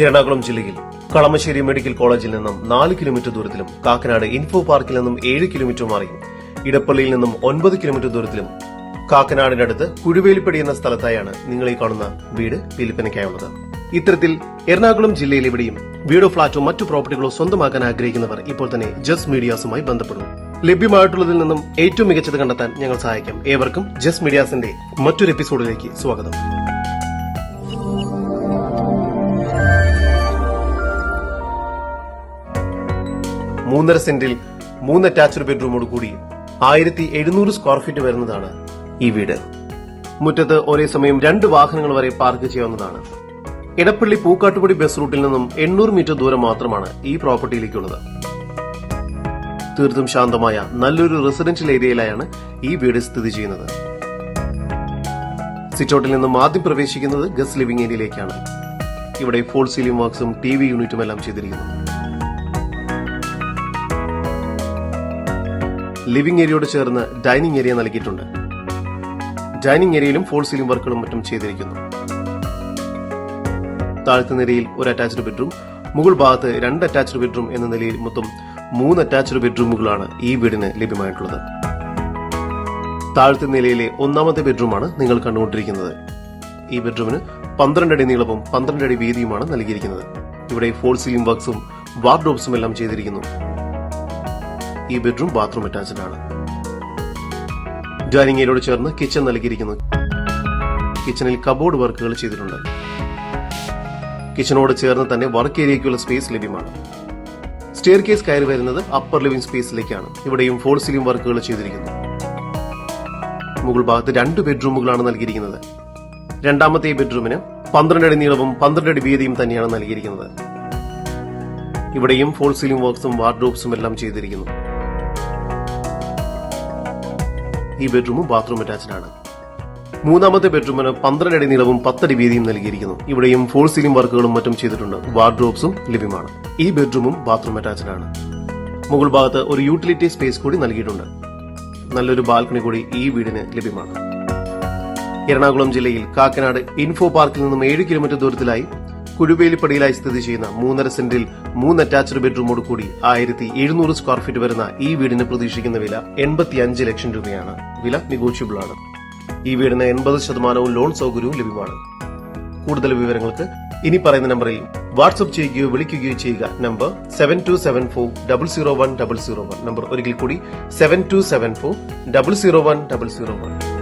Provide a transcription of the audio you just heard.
എറണാകുളം ജില്ലയിൽ കളമശ്ശേരി മെഡിക്കൽ കോളേജിൽ നിന്നും നാല് കിലോമീറ്റർ ദൂരത്തിലും കാക്കനാട് ഇൻഫോ പാർക്കിൽ നിന്നും ഏഴ് കിലോമീറ്റർ മാറിയും ഇടപ്പള്ളിയിൽ നിന്നും ഒൻപത് കിലോമീറ്റർ ദൂരത്തിലും കാക്കനാടിനടുത്ത് കുഴുവേലിപ്പടി എന്ന സ്ഥലത്തായാണ് നിങ്ങൾ ഈ കാണുന്ന വീട് വിൽപ്പനയ്ക്കായുള്ളത്. ഇത്തരത്തിൽ എറണാകുളം ജില്ലയിൽ എവിടെയും വീടോ ഫ്ളാറ്റോ മറ്റു പ്രോപ്പർട്ടികളോ സ്വന്തമാക്കാൻ ആഗ്രഹിക്കുന്നവർ ഇപ്പോൾ തന്നെ ജസ്റ്റ് മീഡിയാസുമായി ബന്ധപ്പെടും ലഭ്യമായിട്ടുള്ളതിൽ നിന്നും ഏറ്റവും മികച്ചത് കണ്ടെത്താൻ ഞങ്ങൾ സഹായിക്കാം. ഏവർക്കും ജസ്റ്റ് മീഡിയാസിന്റെ മറ്റൊരു എപ്പിസോഡിലേക്ക് സ്വാഗതം. മൂന്നര സെന്റിൽ മൂന്ന് അറ്റാച്ച്ഡ് ബെഡ്റൂമോട് കൂടി ആയിരത്തി എഴുന്നൂറ് സ്ക്വയർ ഫീറ്റ് വരുന്നതാണ് ഈ വീട്. മുറ്റത്ത് ഒരേ സമയം രണ്ട് വാഹനങ്ങൾ വരെ പാർക്ക് ചെയ്യാവുന്നതാണ്. ഇടപ്പള്ളി പൂക്കാട്ടുപടി ബസ് റൂട്ടിൽ നിന്നും എണ്ണൂറ് മീറ്റർ ദൂരം മാത്രമാണ് ഈ പ്രോപ്പർട്ടിയിലേക്കുള്ളത് തീർത്തും ശാന്തമായ നല്ലൊരു റെസിഡൻഷ്യൽ ഏരിയയിലായാണ് ഈ വീട് സ്ഥിതി ചെയ്യുന്നത്. സിറ്റൗട്ടിൽ നിന്നും ആദ്യം പ്രവേശിക്കുന്നത് ഗസ്റ്റ് ലിവിംഗ് ഏരിയയിലേക്കാണ് ഇവിടെ ഫോൾ സീലിംഗ് വർക്ക്സും ടി വി യൂണിറ്റും എല്ലാം ചെയ്തിരിക്കുന്നു. ലിവിംഗ് ഏരിയയോട് ചേർന്ന് ഡൈനിങ് ഏരിയ നൽകിയിട്ടുണ്ട്. ഡൈനിങ് ഏരിയയിലും ഫോൾ സീലിംഗ് വർക്കുകളും മറ്റും ചെയ്തിരിക്കുന്നു. താഴത്തെ നിരയിൽ ഒരു അറ്റാച്ച്ഡ് ബെഡ്റൂം മുകൾ ഭാഗത്ത് രണ്ട് അറ്റാച്ച്ഡ് ബെഡ്റൂം എന്ന നിലയിൽ മൊത്തം മൂന്ന് അറ്റാച്ച്ഡ് ബെഡ്റൂമുകളാണ് ഈ വീടിന് ലഭ്യമായിട്ടുള്ളത്. താഴത്തെ നിലയിലെ ഒന്നാമത്തെ ബെഡ്റൂമാണ് നിങ്ങൾ കണ്ടുകൊണ്ടിരിക്കുന്നത്. ഈ ബെഡ്റൂമിന് പന്ത്രണ്ട് അടി നീളവും പന്ത്രണ്ട് അടി വീതിയുമാണ് നൽകിയിരിക്കുന്നത്. ഇവിടെ ഫോൾ സീലിംഗ് വർക്ക്സും വാർഡ്രോബ്സും എല്ലാം ചെയ്തിരിക്കുന്നു. ഈ ബെഡ്റൂം ബാത്റൂം അറ്റാച്ച്ഡ് ആണ് ഡൈനിങ് ഏരിയയോട് ചേർന്ന് കിച്ചൺ നൽകിയിരിക്കുന്നു. കിച്ചണിൽ കബോർഡ് വർക്കുകൾ ചെയ്തിട്ടുണ്ട്. കിച്ചണോട് ചേർന്ന് തന്നെ വർക്ക് ഏരിയയ്ക്കുള്ള സ്പേസ് ലഭ്യമാണ്. സ്റ്റെയർ കേസ് കയറി വരുന്നത് അപ്പർ ലിവിംഗ് സ്പേസിലേക്കാണ്. ഇവിടെയും ഫോൾ സീലിംഗ് വർക്കുകൾ ചെയ്തിരിക്കുന്നു. മുകൾ ഭാഗത്ത് രണ്ട് ബെഡ്റൂമുകളാണ് നൽകിയിരിക്കുന്നത്. രണ്ടാമത്തെ ബെഡ്റൂമിന് പന്ത്രണ്ട് അടി നീളവും പന്ത്രണ്ട് അടി വീതിയും തന്നെയാണ് നൽകിയിരിക്കുന്നത്. ഇവിടെയും ഫോൾ സീലിംഗ് വർക്ക്സും വാർഡ്രോബ്സും എല്ലാം ചെയ്തിരിക്കുന്നു. ഈ ബെഡ്റൂമും ബാത്റൂം അറ്റാച്ച്ഡ് ആണ്. മൂന്നാമത്തെ ബെഡ്റൂമിന് പന്ത്രണ്ട് അടി നീളവും പത്തടി വീതിയും നൽകിയിരിക്കുന്നു. ഇവിടെയും ഫോൾ സീലിംഗ് വർക്കുകളും മറ്റും ചെയ്തിട്ടുണ്ട്. വാർഡ്രോബ്സും ലഭ്യമാണ് ഈ ബെഡ്റൂമും ബാത്റൂം അറ്റാച്ച്ഡ് ആണ്. മുകൾ ഭാഗത്ത് ഒരു യൂട്ടിലിറ്റി സ്പേസ് കൂടി നൽകിയിട്ടുണ്ട്. നല്ലൊരു ബാൽക്കണി കൂടി ഈ വീടിന് ലഭ്യമാണ്. എറണാകുളം ജില്ലയിൽ കാക്കനാട് ഇൻഫോ പാർക്കിൽ നിന്നും ഏഴ് കിലോമീറ്റർ ദൂരത്തിലായി കുഴുവേലിപ്പടിയിലായി സ്ഥിതി ചെയ്യുന്ന മൂന്നര സെന്റിൽ മൂന്ന് അറ്റാച്ച്ഡ് ബെഡ്റൂമോട് കൂടി ആയിരത്തി എഴുന്നൂറ് സ്ക്വയർ ഫീറ്റ് വരുന്ന ഈ വീടിന് പ്രതീക്ഷിക്കുന്ന വില എൺപത്തി അഞ്ച് ലക്ഷം രൂപയാണ്. വില നെഗോഷ്യബിൾ ആണ്. ഈ വീടിന് എൺപത് ശതമാനവും ലോൺ സൗകര്യവും ലഭ്യമാണ്. കൂടുതൽ വിവരങ്ങൾക്ക് ഇനി പറയുന്ന നമ്പറിൽ വാട്സ്ആപ്പ് ചെയ്യുകയോ വിളിക്കുകയോ ചെയ്യുക. Number seven two seven four double zero one double zero one number ഒരിക്കൽ കൂടി seven two seven four double zero one double zero one